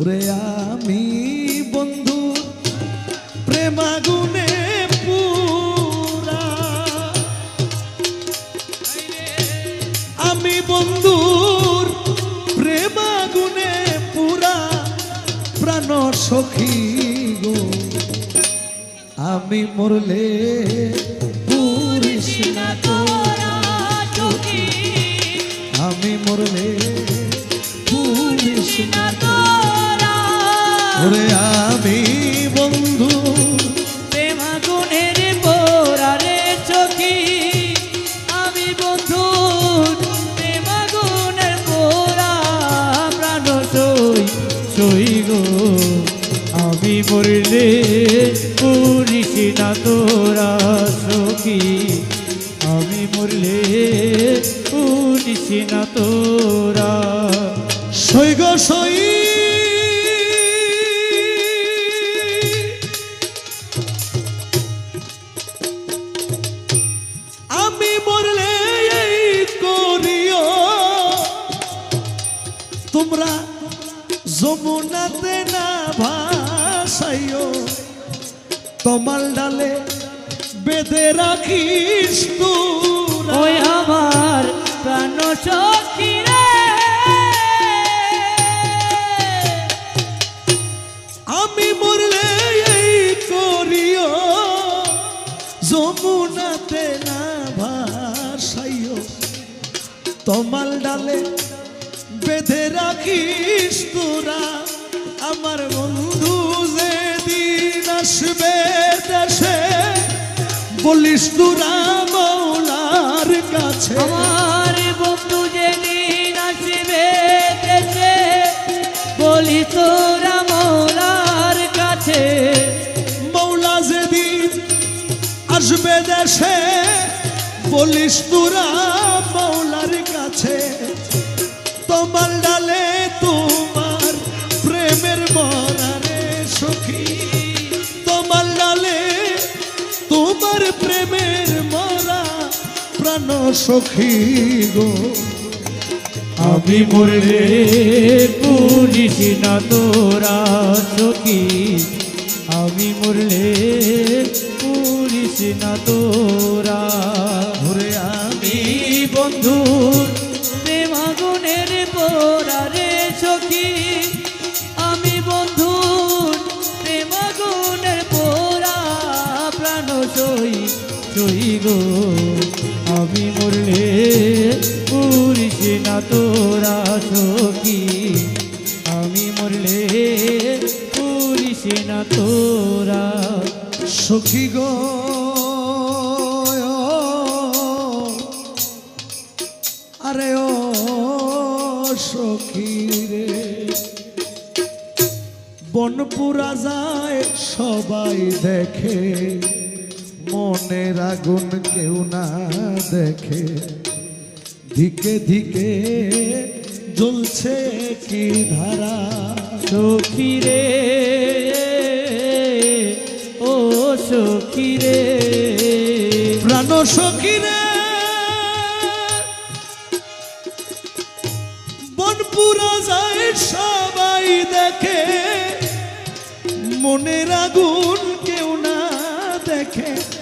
ওরে আমি বন্ধু প্রেমাগুনে পুরা। আমি বন্ধুর প্রেমাগুনে পুরা, প্রাণ সখী গো। আমি মরলে পুরিস না তোরা আমি মরলে সই গো? আমি মরলে পুরিস না তোরা সখী। আমি মরলে পুরিস না তোরা। সৈগ সই। আমি মরলে তোমরা যমুনাতে না ভাসাইও। তোমার ডালে বেঁধে রাখিস তোরা ওই আমার প্রাণ সখী আমি মরলে এই করিও। যমুনাতে না ভাসাইও। তমাল ডালে বেঁধে রাখিস তোরা। আমার বন্ধু যে দিন আসবে দেশে বলিস তোরা মৌলার কাছে। আমার বন্ধু যেদিন আসবে দেশে বলি তোরা মৌলার কাছে। মৌলা যেদিন আসবে দেশে বলিস তোরা মৌলার কাছে। তোমার ডালে তোমার প্রেমের মরারে সখী। তোমার ডালে তোমার প্রেমের মরা প্রাণ সখী গো। আমি মরলে পুলিশ না তোরা সখী। আমি মরলে পুলিশ না তোরা সই গো, আমি মরলে পুরিস না তোরা সখী। আমি মরলে পুরিস না তোরা সখী গো। আরে ও সখী রে, বনপুরা যায় সবাই দেখে। মনের আগুন কেউ না দেখে। ধিকে ধিকে জ্বলছে কি ধারা সখী ও সখী রে প্রাণ সখী বনপুরা যায় সবাই দেখে। মনের আগুন কেউ না দেখে।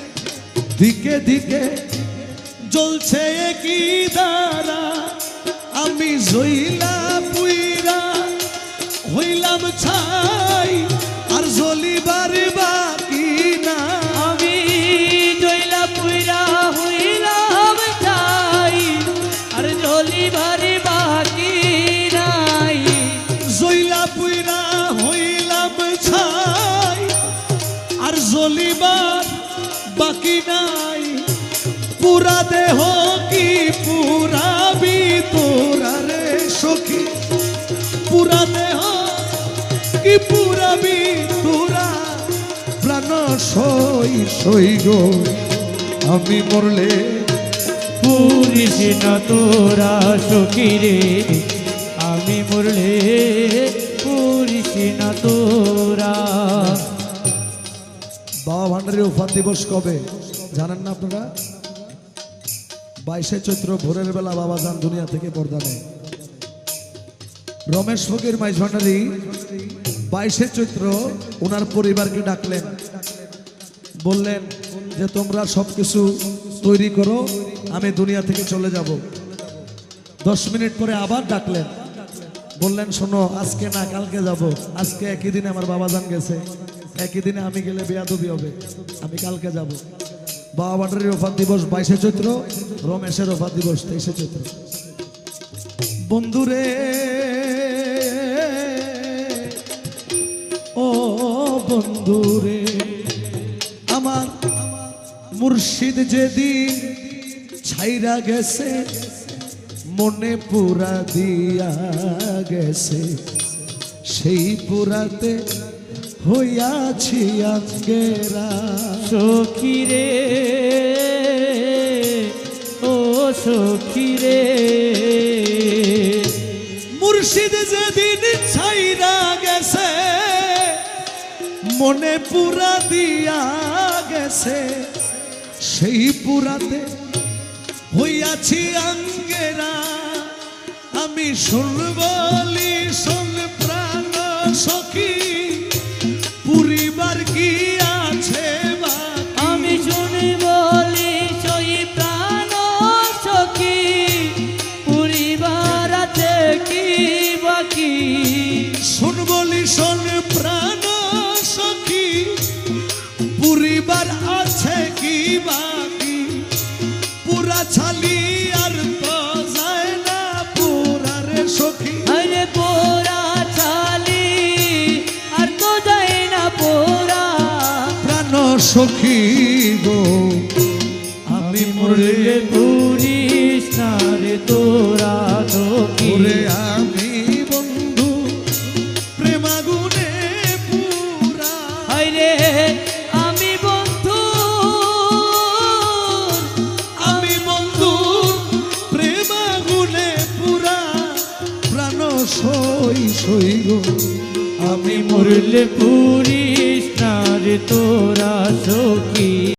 দিকে দিকে জ্বলছে কি দ্বারা আমি জইলা পুরা দেহ কি পুরা তোরা রে সখী? পুরা দেহ কি পুরা তোরা? প্রাণ সই সই গো, আমি মরলে পুরিস না তোরা সখী রে। আমি মরলে পুরিস না তোরা। বাবা ভান্ডারের উফান দিবস কবে? জানেন না আপনারা? বাইশে চৈত্র ভোরের বেলা বাবা যান দুনিয়া থেকে পর্দা নেয়। রমেশ ফকির মাইঝন্ডারি বাইশে চৈত্র ওনার পরিবারকে ডাকলেন। বললেন যে, তোমরা সবকিছু তৈরি করো, আমি দুনিয়া থেকে চলে যাব। দশ মিনিট পরে আবার ডাকলেন। বললেন, শোনো, আজকে না, কালকে যাব। আজকে একই দিনে আমার বাবা জান গেছে। একই দিনে আমি গেলে বেয়াদবি হবে। আমি কালকে যাব। বাবা বাটারির দিবস বাইশে চৈত্র, রমেশের ওফাত দিবস তেইশে চৈত্র। বন্ধুরে, ও বন্ধুরে, আমার মুর্শিদ যেদিন ছাইরা গেছে, মনে পুরা দিয়া গেছে, সেই পুরাতে হইয়াছি আজকেরা সখী রে ও সখী রে। মুর্শিদ যেদিন ছাইরা গেছে মনে পুরা দিয়া গেছে। সেই পুরাতে হইয়াছি আঙ্গেরা। আমি শুনবলি শুন প্রাণ সখী সখী গো। আমি মরলে পুরিস না রে তোরা সখী। আমি বন্ধু প্রেমাগুনে পুরা। আরে আমি বন্ধু। আমি বন্ধু প্রেমাগুনে পুরা। প্রাণ সই সই গো। আমি মরলে পুরিস না রে তোরা সখী।